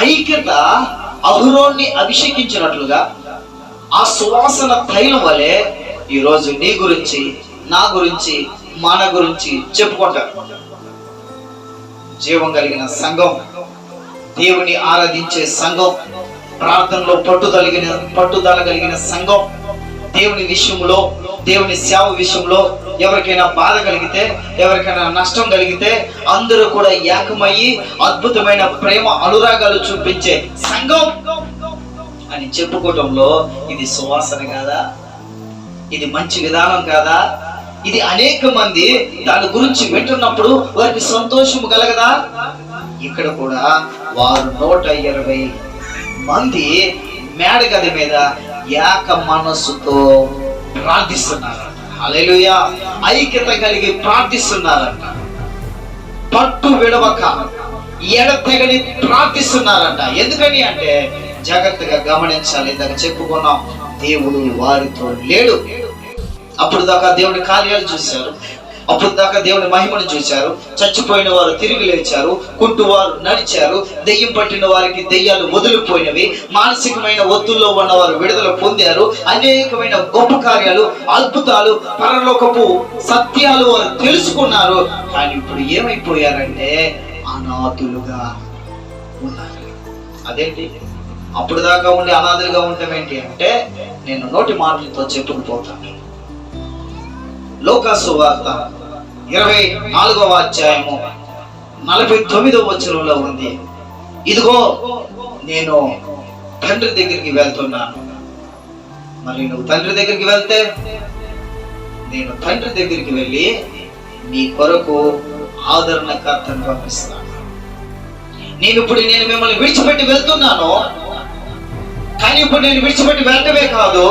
ఐక్యత అహురోన్ని అభిషేకించినట్లుగా ఆ సువాసన తైలం వలె ఈరోజు నీ గురించి నా గురించి మన గురించి చెప్పుకుంటారు. జీవం కలిగిన సంఘం దేవుని ఆరాధించే సంఘం ప్రార్థనలో పట్టుదలిగిన పట్టుదల కలిగిన సంఘం దేవుని విషయంలో దేవుని సేవ విషయంలో ఎవరికైనా బాధ కలిగితే ఎవరికైనా నష్టం కలిగితే అందరూ కూడా ఏకమయ్యి అద్భుతమైన ప్రేమ అనురాగాలు చూపించే సంఘం అని చెప్పుకోవటంలో ఇది సువాసన కాదా? ఇది మంచి విధానం కాదా? ఇది అనేక మంది దాని గురించి వింటున్నప్పుడు వారికి సంతోషం కలగదా? ఇక్కడ కూడా వారు నూట ఇరవై మంది మేడగది మీద ఏక మనస్సుతో ప్రార్థిస్తున్నారు. హల్లెలూయా. ఐక్యత కలిగి ప్రార్థిస్తున్నారంట. పట్టు విడవక ఎడతెగని ప్రార్థిస్తున్నారంట. ఎందుకని అంటే జాగ్రత్తగా గమనించాలి. ఇందాక చెప్పుకున్నాం దేవుడు వారితో లేడు. అప్పుడు దాకా దేవుడి కార్యాలు చూశారు. అప్పుడు దాకా దేవుని మహిమను చూశారు. చచ్చిపోయిన వారు తిరిగి లేచారు. కుంటువారు నడిచారు. దెయ్యం పట్టిన వారికి దెయ్యాలు వదిలిపోయినవి మానసికమైన ఒత్తుల్లో ఉన్న వారు విడుదల పొందారు. అనేకమైన గొప్ప కార్యాలు అద్భుతాలు పరలోకపు సత్యాలు వారు తెలుసుకున్నారు. కానీ ఇప్పుడు ఏమైపోయారంటే అనాథులుగా ఉన్నారు. అదేంటి? అప్పుడు దాకా ఉండి అనాథులుగా ఉండటం ఏంటి అంటే నేను నోటి మాటలతో చెప్పుకుపోతాను. లోకాసు వార్త ఇరవై నాలుగవ అధ్యాయము నలభై తొమ్మిదవ వచనంలో ఉంది. ఇదిగో నేను తండ్రి దగ్గరికి వెళ్తున్నాను. మరి నువ్వు తండ్రి దగ్గరికి వెళ్తే నేను తండ్రి దగ్గరికి వెళ్ళి నీ కొరకు ఆదరణకర్తను పంపిస్తాను. నేను ఇప్పుడు నేను మిమ్మల్ని విడిచిపెట్టి వెళ్తున్నాను. కానీ ఇప్పుడు నేను విడిచిపెట్టి వెళ్ళటమే కాదు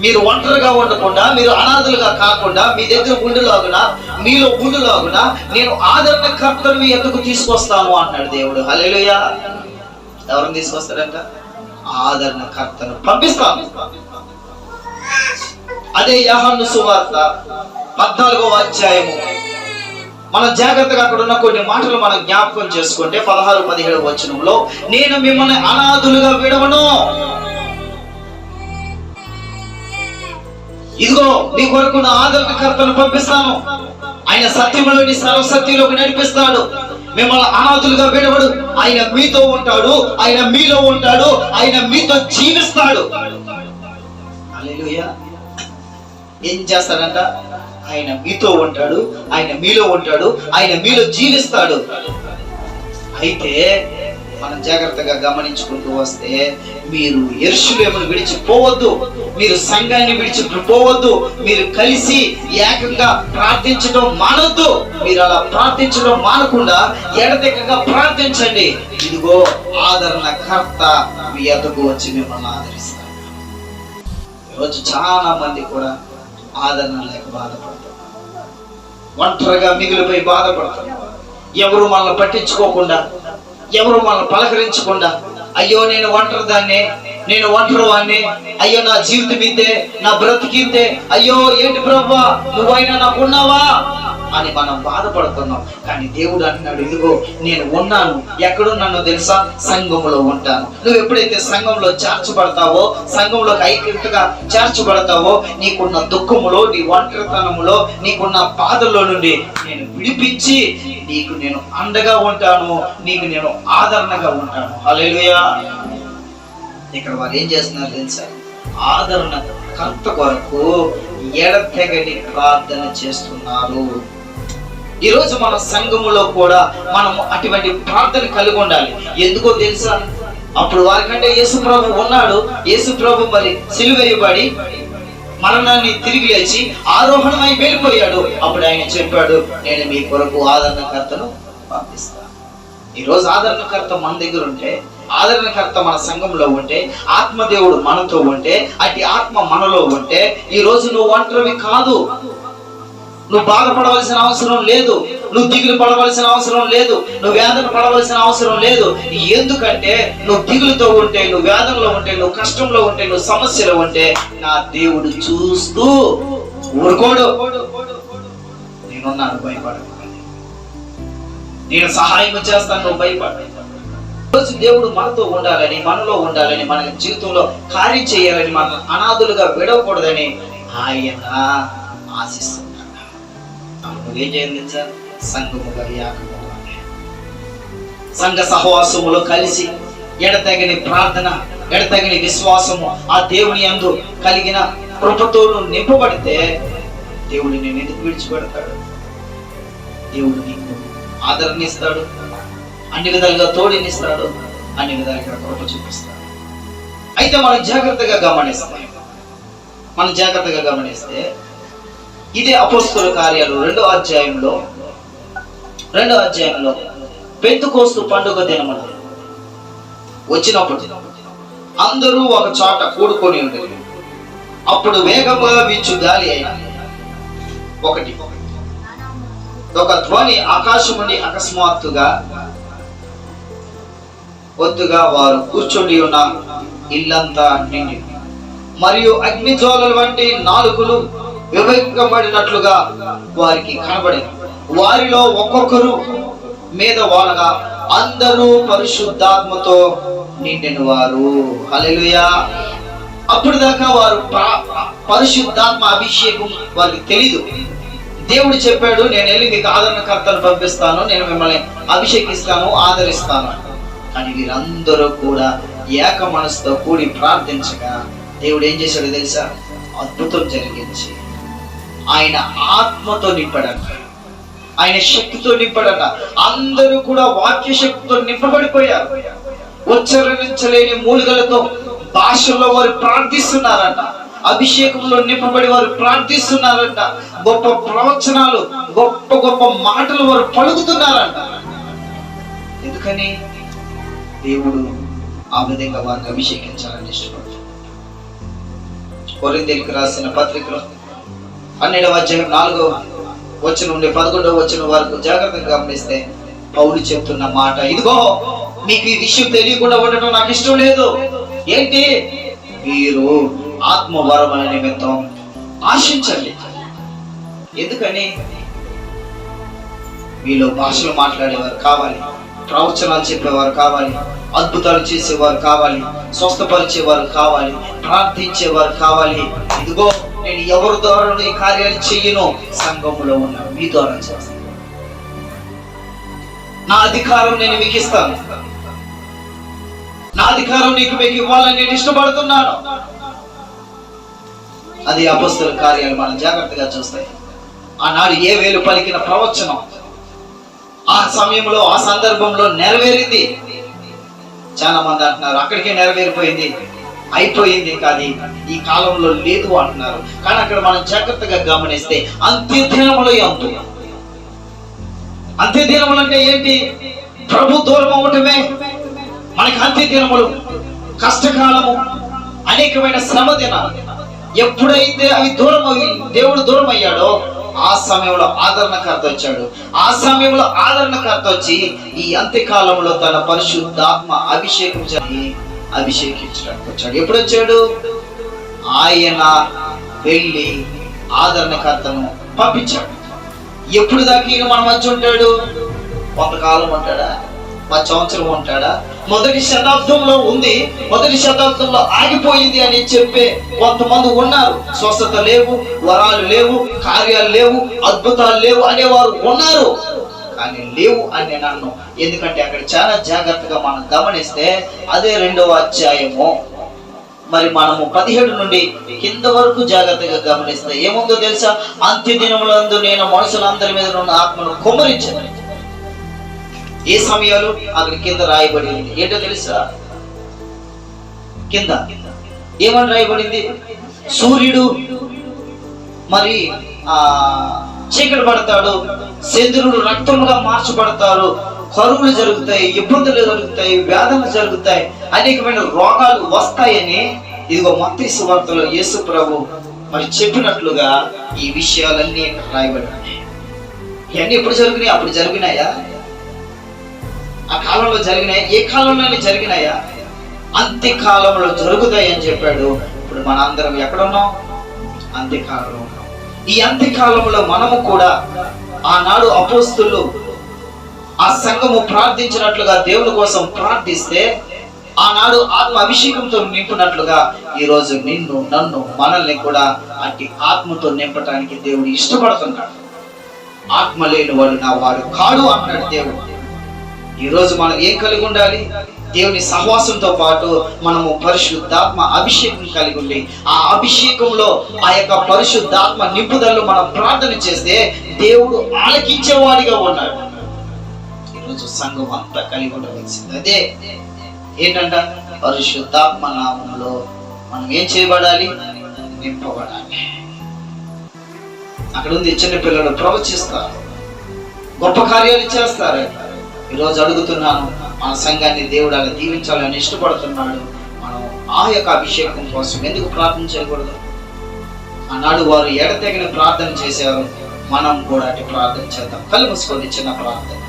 మీరు ఒంటరిగా ఉండకుండా మీరు అనాథులుగా కాకుండా మీ దగ్గర గుండెలాగునా మీలో గుండెలాగునా నేను ఆదరణకర్తను ఎందుకు తీసుకొస్తాను అన్నాడు దేవుడు. హలేలుయ ఎవరిని తీసుకొస్తాడంట? ఆదరణకర్తను పంపిస్తాను అదే యహాను సువార్త పద్నాలుగో అధ్యాయము. మనం జాగ్రత్తగా అక్కడ ఉన్న కొన్ని మాటలు మనం జ్ఞాపకం చేసుకుంటే పదహారు పదిహేడు వచనంలో నేను మిమ్మల్ని అనాథులుగా విడవను. ఇదిగో నీ కొరకు నా ఆదరణకర్తను పంపిస్తాను. ఆయన సత్యంలోని సర్వసత్యంలోకి నడిపిస్తాడు. మిమ్మల్ని అనాథులుగా విడవడు. ఆయన మీతో ఉంటాడు. ఆయన మీలో ఉంటాడు. ఆయన మీతో జీవిస్తాడు. ఏం చేస్తాడంట? ఆయన మీతో ఉంటాడు. ఆయన మీలో ఉంటాడు. ఆయన మీలో జీవిస్తాడు. అయితే మనం జాగ్రత్తగా గమనించుకుంటూ వస్తే మీరు ఎరుషులేమును విడిచిపోవద్దు మీరు సంఘాన్ని విడిచిపోవద్దు మీరు కలిసి ఏకంగా ప్రార్థించడం మానొద్దు. మీరు అలా ప్రార్థించడం మానకుండా ఎడతెక్కగా ప్రార్థించండి. ఇదిగో ఆదరణ కర్త మీ ఎద్దకు వచ్చి మిమ్మల్ని ఆదరిస్తారు ఈరోజు చాలా మంది కూడా ఆదరణ లేక బాధపడతారు. ఒంటరిగా మిగిలిపోయి బాధపడతారు. ఎవరు మనల్ని పట్టించుకోకుండా ఎవరు మనం పలకరించకుండా అయ్యో నేను ఒంటరి దాన్ని నేను ఒంటరి వాడిని అయ్యో నా జీవితం ఇంతే నా బ్రతికింతే అయ్యో ఏంటి ప్రభా నువ్వైనా నాకు ఉన్నావా అని మనం బాధపడుతున్నాం. కానీ దేవుడు అంటున్నాడు ఇదిగో నేను ఉన్నాను. ఎక్కడున్నానో తెలుసా? సంఘములో ఉంటాను. నువ్వు ఎప్పుడైతే సంఘంలో చేర్చబడతావో సంఘంలో ఐక్యతగా చేర్చబడతావో నీకున్న దుఃఖములో నీ ఒంటరితనములో నీకున్న బాధల్లో నుండి నేను విడిపించి నీకు నేను అండగా ఉంటాను. నీకు నేను ఆదరణగా ఉంటాను. హల్లెలూయా. ఇక్కడ వారు ఏం చేస్తున్నారు తెలుసా? ఆదరణ కర్త కొరకు ఎడతెగని ప్రార్థన చేస్తున్నారు. ఈరోజు మన సంఘములో కూడా మనము అటువంటి ప్రార్థన కలిగి ఉండాలి. ఎందుకో తెలుసా? అప్పుడు వారికంటే యేసు ప్రభు ఉన్నాడు. యేసు ప్రభు మరి సిలువేయబడి మరణాన్ని తిరిగి లేచి ఆరోహణమై వెళ్ళిపోయాడు. అప్పుడు ఆయన చెప్పాడు నేను మీ కొరకు ఆదరణకర్తను పంపిస్తాను ఈరోజు ఆదరణకర్త మన దగ్గర ఉంటే ఆదరణకర్త మన సంఘంలో ఉంటే ఆత్మదేవుడు మనతో ఉంటే అటు ఆత్మ మనలో ఉంటే ఈ రోజు నువ్వు ఒంటరివి కాదు. నువ్వు బాధపడవలసిన అవసరం లేదు. నువ్వు దిగులు పడవలసిన అవసరం లేదు. నువ్వు వేదన పడవలసిన అవసరం లేదు. ఎందుకంటే నువ్వు దిగులుతో ఉంటే నువ్వు వేదనలో ఉంటే నువ్వు కష్టంలో ఉంటే నువ్వు సమస్యలో ఉంటే నా దేవుడు చూస్తూ ఊరుకోడు. నేనున్నాను భయపడ నేను సహాయం చేస్తాను నువ్వు భయపడ రోజు దేవుడు మనతో ఉండాలని మనలో ఉండాలని మన జీవితంలో కార్యం చేయాలని మన అనాథులుగా విడవకూడదని ఆయన ఆశిస్తున్నాడు. నువ్వేం చేయాలి సార్ సంఘముగా సంఘ సహవాసములో కలిసి ఎడతగని ప్రార్థన ఎడతగని విశ్వాసము ఆ దేవుని యందు కలిగిన కృపతోను నింపబడితే దేవుడు నేను ఎందుకు విడిచిపెడతాడు? దేవుడు నీకు ఆదరణిస్తాడు అన్ని విధాలుగా తోడినిస్తాడు అన్ని విధాలుగా కృప చూపిస్తాడు. అయితే మనం జాగ్రత్తగా గమనిస్తాం మనం జాగ్రత్తగా గమనిస్తే ఇదే అపోస్తుల కార్యాలు. రెండో అధ్యాయంలో రెండో అధ్యాయంలో పెంతుకోస్తు పండుగ దినమన వచ్చినప్పుడు అందరూ ఒక చోట కూడుకొని ఉండేది. అప్పుడు వేగముగా వీచు గాలి అయిన ఒకటి. ఒక ధ్వని ఆకాశముని అకస్మాత్తుగా ఒత్తుగా వారు కూర్చొని ఉన్న ఇల్లంతా నిండి. మరియు అగ్నిజ్వాలల వంటి నాలుగులు వివేకబడినట్లుగా వారికి కనబడింది. వారిలో ఒక్కొక్కరు మీద వాళ్ళగా అందరూ పరిశుద్ధాత్మతో నిండిన వారు అలెలుయా అప్పుడు దాకా వారు పరిశుద్ధాత్మ అభిషేకం వారికి తెలీదు. దేవుడు చెప్పాడు నేను వెళ్ళి మీకు ఆదరణకర్తలు పంపిస్తాను నేను మిమ్మల్ని అభిషేకిస్తాను ఆదరిస్తాను. అని వీరందరూ కూడా ఏక మనసుతో కూడి ప్రార్థించగా దేవుడు ఏం చేశాడో తెలుసా? అద్భుతం జరిగించి ఆయన ఆత్మతో నింపడంట. ఆయన శక్తితో నింపడంట. అందరూ కూడా వాక్య శక్తితో నింపబడిపోయారు. ఉచ్చరించలేని మూలికలతో భాషల్లో వారు ప్రార్థిస్తున్నారంట. అభిషేకంలో నింపబడి వారు ప్రార్థిస్తున్నారంట. గొప్ప ప్రవచనాలు గొప్ప గొప్ప మాటలు వారు పలుకుతున్నారంట. ఎందుకని? దేవుడు ఆ విధంగా వారిని అభిషేకించాలని ఇష్టపడుతుంది కొరిందేలికి రాసిన పత్రికలో పన్నెండవ అధ్యాయం నాలుగో వచ్చిన నుండి పదకొండవ వచ్చిన వరకు జాగ్రత్తగా గమనిస్తే పౌలు చెప్తున్న మాట ఇదిగో మీకు ఈ విషయం తెలియకుండా ఉండటం నాకు ఇష్టం లేదు. ఏంటి? మీరు ఆత్మవరం అనే నిమిత్తం ఆశించండి. ఎందుకని? మీలో భాషలు మాట్లాడేవారు కావాలి ప్రవచనాలు చెప్పేవారు కావాలి అద్భుతాలు చేసేవారు కావాలి స్వస్థపరిచేవారు కావాలి ప్రార్థించేవారు కావాలి. ఇదిగో నేను ఎవరి ద్వారా ఈ కార్యాలు చెయ్యను సంఘములో ఉన్న మీ ద్వారా చేస్తాను. నా అధికారం నేను మీకు ఇస్తాను. నా అధికారం నీకు మీకు ఇవ్వాలని నేను ఇష్టపడుతున్నాను. అది అపస్తుల కార్యాలు మనం జాగ్రత్తగా చూస్తాయి ఆనాడు ఏ వేలు పలికిన ప్రవచనం ఆ సమయంలో ఆ సందర్భంలో నెరవేరింది. చాలా మంది అంటున్నారు అక్కడికే నెరవేరిపోయింది. అయిపోయింది కాదు ఈ కాలంలో లేదు అంటున్నారు. కానీ అక్కడ మనం జాగ్రత్తగా గమనిస్తే అంత్య దినములు ఎందు అంత్య దినములు అంటే ఏంటి? ప్రభు దూరం అవటమే మనకి అంత్య దినములు కష్టకాలము అనేకమైన శ్రమ దినాలు ఎప్పుడైతే అవి దూరం అవి దేవుడు దూరం అయ్యాడో ఆ సమయంలో ఆదరణకర్త వచ్చాడు. ఆ సమయంలో ఆదరణకర్త వచ్చి ఈ అంత్యకాలంలో తన పరిశుద్ధాత్మ అభిషేకం జరిగి అభిషేకించడానికి వచ్చాడు ఎప్పుడు వచ్చాడు ఆయన వెళ్ళి ఆదరణకర్తను పంపించాడు. ఎప్పుడు దాకా ఈయన మన మధ్య ఉంటాడు? కొంతకాలం ఉంటాడా? మా సంవత్సరం ఉంటాడా? మొదటి శతాబ్దంలో ఉంది. మొదటి శతాబ్దంలో ఆగిపోయింది అని చెప్పే కొంతమంది ఉన్నారు. స్వస్థత లేవు వరాలు లేవు కార్యాలు లేవు అద్భుతాలు లేవు అనేవారు ఉన్నారు. కానీ లేవు అని నేను అన్ను. ఎందుకంటే అక్కడ చాలా జాగ్రత్తగా మనం గమనిస్తే అదే రెండవ అధ్యాయము. మరి మనము పదిహేడు నుండి కింద వరకు జాగ్రత్తగా గమనిస్తే ఏముందో తెలుసా? అంత్య దినములందు నేను మనుషులందరి మీద ఉన్న ఆత్మను కుమరించను ఏ సమయాలు? అక్కడ కింద రాయబడి ఉంది ఏంటో తెలుసా? కింద. ఏమని రాయబడింది? సూర్యుడు మరి ఆ చీకటి పడతాడు చంద్రుడు రక్తముగా మార్చబడతారు కరువులు జరుగుతాయి ఇబ్బందులు జరుగుతాయి వ్యాధులు జరుగుతాయి అనేకమైన రోగాలు వస్తాయని ఇదిగో మత్తయి వార్తలో యేసు ప్రభు మరి చెప్పినట్లుగా ఈ విషయాలన్నీ ఇక్కడ రాయబడి ఉన్నాయి ఇవన్నీ ఎప్పుడు జరిగినాయి? అప్పుడు జరిగినాయా? ఆ కాలంలో జరిగినాయి? ఏ కాలంలోనే జరిగినాయా? అంత్యకాలంలో జరుగుతాయి అని చెప్పాడు. ఇప్పుడు మన అందరం ఎక్కడున్నాం? అంత్యకాలంలో ఈ అంత్యకాలంలో మనము కూడా ఆనాడు అపోస్తులు ఆ సంఘము ప్రార్థించినట్లుగా దేవుని కోసం ప్రార్థిస్తే ఆనాడు ఆత్మ అభిషేకంతో నింపినట్లుగా ఈరోజు నిన్ను నన్ను మనల్ని కూడా అట్టి ఆత్మతో నింపటానికి దేవుడు ఇష్టపడుతున్నాడు. ఆత్మ లేని వాడు నా వాడు కాడు అన్నాడు దేవుడు. ఈరోజు మనం ఏం కలిగి ఉండాలి? దేవుని సహవాసంతో పాటు మనము పరిశుద్ధాత్మ అభిషేకం కలిగి ఉండి ఆ అభిషేకంలో ఆ యొక్క పరిశుద్ధాత్మ నిపుదలు మనం ప్రార్థన చేస్తే దేవుడు ఆలకించేవాడిగా ఉన్నాడు. ఈరోజు సంఘం అంతా కలిగి ఉండవలసింది అదే. ఏంటంట? పరిశుద్ధాత్మ నామంలో మనం ఏం చేయబడాలి? నింపబడాలి. అక్కడ ఉంది చిన్న పిల్లలు ప్రవచిస్తారు. గొప్ప కార్యాలు చేస్తారు. ఈరోజు అడుగుతున్నాను మన సంఘాన్ని దేవుడు అలా దీవించాలని ఇష్టపడుతున్నాడు. మనం ఆ యొక్క అభిషేకం కోసం ఎందుకు ప్రార్థన చేయకూడదు ఆనాడు వారు ఎడతెగిన ప్రార్థన చేశారు. మనం కూడా అటు ప్రార్థన చేద్దాం. కళ్ళు చిన్న ప్రార్థన.